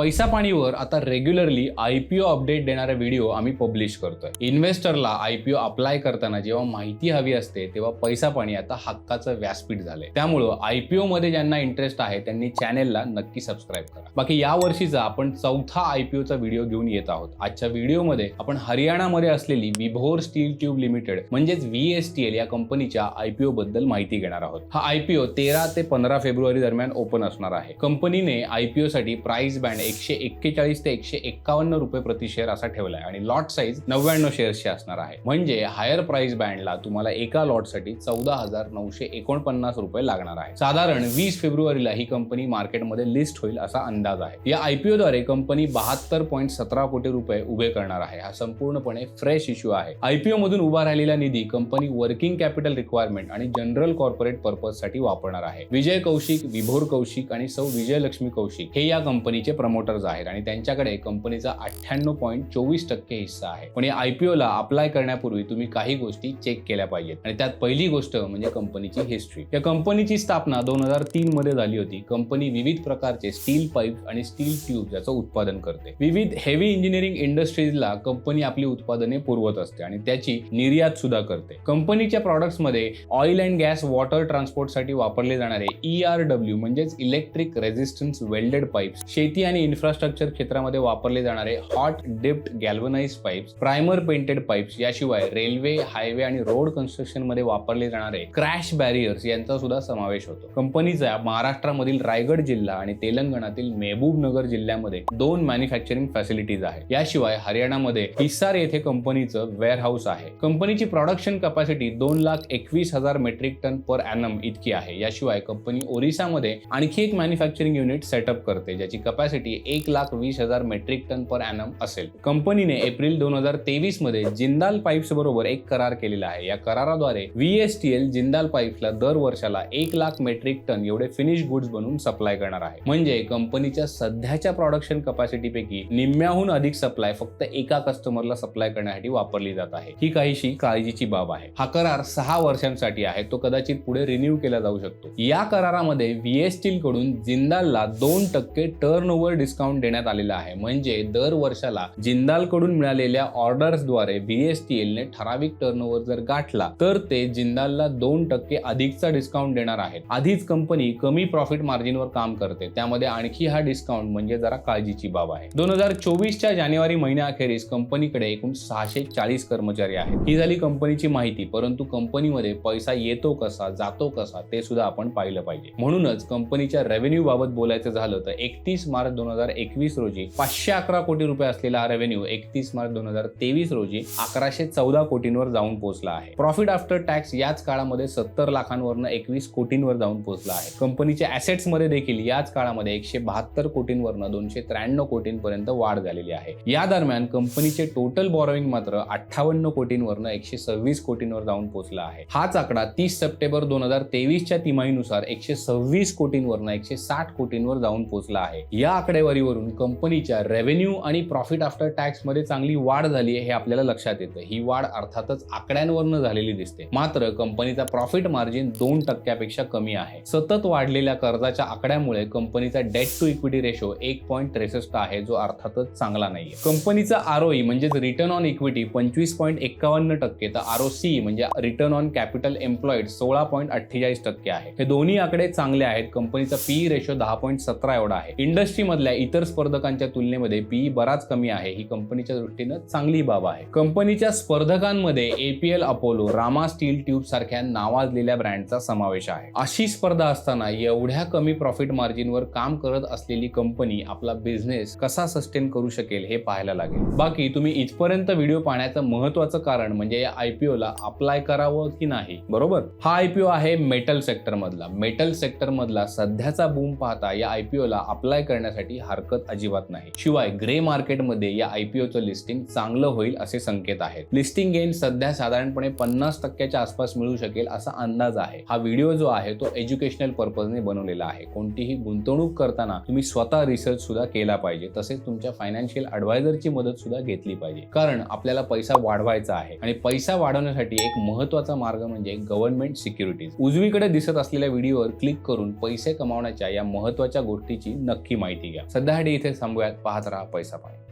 पैसा पाणीवर आता regularly I P O update देणारे व्हिडिओ आम्ही पब्लिश करतोय. इन्व्हेस्टरला आय पी ओ अप्लाय करताना जेव्हा माहिती हवी असते तेव्हा पैसा पाणी आता हक्काचं व्यासपीठ झालंय. त्यामुळं आय पी ओ मध्ये ज्यांना इंटरेस्ट आहे त्यांनी चॅनेलला नक्की सबस्क्राईब करा. बाकी या वर्षीचा आपण चौथा आय पी ओचा व्हिडिओ घेऊन येत आहोत. आजच्या व्हिडिओमध्ये आपण हरियाणामध्ये असलेली विभोर स्टील ट्यूब लिमिटेड म्हणजेच व्ही एस टी एल या कंपनीच्या आय पी ओ बद्दल माहिती घेणार आहोत. हा आय पी ओ तेरा ते पंधरा फेब्रुवारी दरम्यान ओपन असणार आहे. कंपनीने आय पी ओ साठी प्राइस बँड एकशे एक्केचाळीस ते एकशे एक्कावन्न रुपये प्रति शेअर असा ठेवलाय. आणि लॉट साईज नव्याण्णव शेअर्सची असणार आहे. म्हणजे हायर प्राइस बँडला तुम्हाला एका लॉटसाठी चौदा हजार नऊशे एकोणपन्नास रुपये लागणार आहे. साधारण वीस फेब्रुवारीला ही कंपनी मार्केटमध्ये लिस्ट होईल असा अंदाज आहे. या आयपीओ द्वारे कंपनी बहात्तर पॉईंट सतरा कोटी रुपये उभे करणार आहे. हा संपूर्णपणे फ्रेश इश्यू आहे. आयपीओ मधून उभा राहिलेला निधी कंपनी वर्किंग कॅपिटल रिक्वायरमेंट आणि जनरल कॉर्पोरेट पर्पजसाठी वापरणार आहे. विजय कौशिक विभोर कौशिक आणि सौ विजयलक्ष्मी कौशिक हे या कंपनीचे प्रमोटर्स आहेत. आणि त्यांच्याकडे कंपनीचा अठ्ठ्याण्णव पॉईंट चोवीस टक्के हिस्सा आहे. पण या आयपीओ ला अप्लाय करण्यापूर्वी तुम्ही काही गोष्टी चेक केल्या पाहिजेत. आणि त्यात पहिली गोष्ट म्हणजे कंपनीची हिस्ट्री या कंपनीची स्थापना दोन हजार तीन मध्ये झाली होती. कंपनी विविध प्रकारचे स्टील पाईप आणि स्टील ट्यूब याचं उत्पादन करते. विविध हेवी इंजिनिअरिंग इंडस्ट्रीजला कंपनी आपली उत्पादने पुरवत असते आणि त्याची निर्यात सुद्धा करते. कंपनीच्या प्रॉडक्ट्समध्ये ऑइल अँड गॅस वॉटर ट्रान्सपोर्टसाठी वापरले जाणारे ई आर डब्ल्यू म्हणजेच इलेक्ट्रिक रेझिस्टन्स वेल्डेड पाईप्स शेती आणि इन्फ्रास्ट्रक्चर क्षेत्रामध्ये वापरले जाणारे hot dipped galvanize pipes primer painted pipes याशिवाय रेल्वे हायवे आणि रोड कन्स्ट्रक्शनमध्ये वापरले जाणारे क्रॅश बॅरियर्स यांचा सुद्धा समावेश होतो. कंपनीचा महाराष्ट्रामधील रायगड जिल्हा आणि तेलंगणातील मेहबूब नगर जिल्ह्यामध्ये दोन मॅन्युफॅक्चरिंग फॅसिलिटीज आहेत. याशिवाय हरियाणामध्ये हिसार येथे कंपनीचं वेअरहाऊस आहे. कंपनीची प्रोडक्शन कपॅसिटी दोन लाख एकवीस हजार मेट्रिक टन पर ॲनम इतकी आहे. याशिवाय कंपनी ओरिसामध्ये आणखी एक मॅन्युफॅक्चरिंग युनिट सेटअप करते ज्याची कपॅसिटी एक लाख वीस हजार मेट्रिक टन पर ॲनम असेल. कंपनीने एप्रिल दोन हजार तेवीसमध्ये जिंदाल पाईप्स बरोबर एक करार केलेला आहे. या कराराद्वारे V S T L Jindal पाईप्सला दर वर्षाला एक लाख मेट्रिक टन एवढे फिनिश गुड्स बनवून सप्लाय करणार आहे. म्हणजे कंपनीच्या सध्याच्या प्रोडक्शन कपॅसिटीपैकी निम्म्याहून अधिक सप्लाय फक्त एका कस्टमरला सप्लाय करण्यासाठी वापरली जात आहे. ही काहीशी काळजीची बाब आहे. हा करार सहा वर्षांसाठी आहे. तो कदाचित पुढे रिन्यू केला जाऊ शकतो. या करारामध्ये व्ही एसकडून जिंदालला दोन टक्के टर्न ओव्हर डिस्काउंट देण्यात आलेला आहे. म्हणजे दर वर्षाला जिंदालकडून मिळालेल्या ऑर्डर्सद्वारे व्ही एस टी एलने ठराविक टर्नओव्हर जर गाठला तर ते जिंदालला दोन टक्के अधिकचा डिस्काउंट देणार आहेत. आधीच कंपनी कमी प्रॉफिट मार्जिनवर काम करते. त्यामध्ये आणखी हा डिस्काउंट म्हणजे जरा काळजीची बाब आहे. दोन हजार चोवीसच्या जानेवारी महिन्याअखेरीस कंपनीकडे एकूण सहाशे चाळीस कर्मचारी आहेत. ही झाली कंपनीची माहिती परंतु कंपनीमध्ये पैसा येतो कसा जातो कसा ते सुद्धा आपण पाहिलं पाहिजे. म्हणूनच कंपनीच्या रेव्हेन्यू बाबत बोलायचं झालं तर एकतीस मार्च दोन हजार एकवीस रोजी पाचशे अकरा कोटी रुपये असलेला हा रेव्हेन्यू एकतीस मार्च दोन हजार तेवीस रोजी अकराशे चौदा कोटींवर जाऊन पोहोचला आहे. प्रॉफिट आफ्टर टॅक्स याच काळामध्ये सत्तर लाखांवरनं एकवीस कोटींवर जाऊन पोहोचला आहे. कंपनीच्या assets मध्ये देखील याच काळामध्ये एकशे बहात्तर कोटींवरनं दोनशे त्र्याण्णव कोटींपर्यंत वाढ झालेली आहे. या दरम्यान कंपनीचे टोटल बॉरोइंग मात्र अठ्ठावन्न कोटींवरनं एकशे सव्वीस कोटींवर जाऊन पोहोचला आहे. हाच आकडा तीस सप्टेंबर दोन हजार तेवीसच्या तिमाहीनुसार एकशे सव्वीस कोटींवरनं एकशे साठ कोटींवर जाऊन पोहोचला आहे. या आकडे आकडेवारीवरून कंपनीच्या रेव्हेन्यू आणि प्रॉफिट आफ्टर टॅक्समध्ये चांगली वाढ झाली आहे हे आपल्याला लक्षात येतं. ही वाढ अर्थातच आकड्यांवरनं झालेली दिसते. मात्र कंपनीचा प्रॉफिट मार्जिन दोन टक्क्यापेक्षा कमी आहे. सतत वाढलेल्या कर्जाच्या आकड्यामुळे कंपनीचा डेट टू इक्विटी रेशो एक पॉईंट त्रेसष्ट आहे जो अर्थातच चांगला नाहीये. कंपनीचा आरओई म्हणजेच रिटर्न ऑन इक्विटी पंचवीस पॉईंट एक्कावन्न टक्के तर आरओसी म्हणजे रिटर्न ऑन कॅपिटल एम्प्लॉईड सोळा पॉईंट अठ्ठेचाळीस टक्के आहे. हे दोन्ही आकडे चांगले आहेत. कंपनीचा पीई रेशो दहा पॉईंट सतरा एवढा आहे. इंडस्ट्रीमधल्या इतर स्पर्धकांच्या तुलनेमध्ये पीई बराच कमी आहे. ही कंपनीच्या दृष्टीनं चांगली बाब आहे. कंपनीच्या स्पर्धकांमध्ये APL Apollo Rama steel tube सारख्या नावाजलेल्या ब्रँडचा समावेश आहे. अशी स्पर्धा असताना एवढ्या कमी प्रॉफिट मार्जिनवर काम करत असलेली कंपनी आपला बिझनेस कसा सस्टेन करू शकेल हे पाहायला लागेल. बाकी तुम्ही इथपर्यंत व्हिडिओ पाहण्याचं महत्वाचं कारण म्हणजे या आयपीओ ला अप्लाय करावं की नाही? बरोबर? हा आयपीओ आहे मेटल सेक्टर मधला. मेटल सेक्टर मधला सध्याचा बूम पाहता या आयपीओ ला अप्लाय करण्यासाठी हरकत अजिबात नाही. शिवाय ग्रे मार्केटमध्ये या आयपीओचं लिस्टिंग चांगलं होईल असे संकेत आहेत. लिस्टिंग गेन सध्या साधारणपणे पन्नास टक्क्याच्या आसपास मिळू शकेल असा अंदाज आहे. हा व्हिडिओ जो आहे तो एज्युकेशनल पर्पजने बनवलेला आहे. कोणतीही गुंतवणूक करताना तुम्ही स्वतः रिसर्च सुद्धा केला पाहिजे. तसेच तुमच्या फायनान्शियल अडवायझरची मदत सुद्धा घेतली पाहिजे. कारण आपल्याला पैसा वाढवायचा आहे. आणि पैसा वाढवण्यासाठी एक महत्त्वाचा मार्ग म्हणजे गव्हर्नमेंट सिक्युरिटीज उजवीकडे दिसत असलेल्या व्हिडिओवर क्लिक करून पैसे कमावण्याच्या या महत्त्वाच्या गोष्टीची नक्की माहिती घ्या. सध्यासाठी इथे थांबूयात. पाहत राहा पैसा पाणी.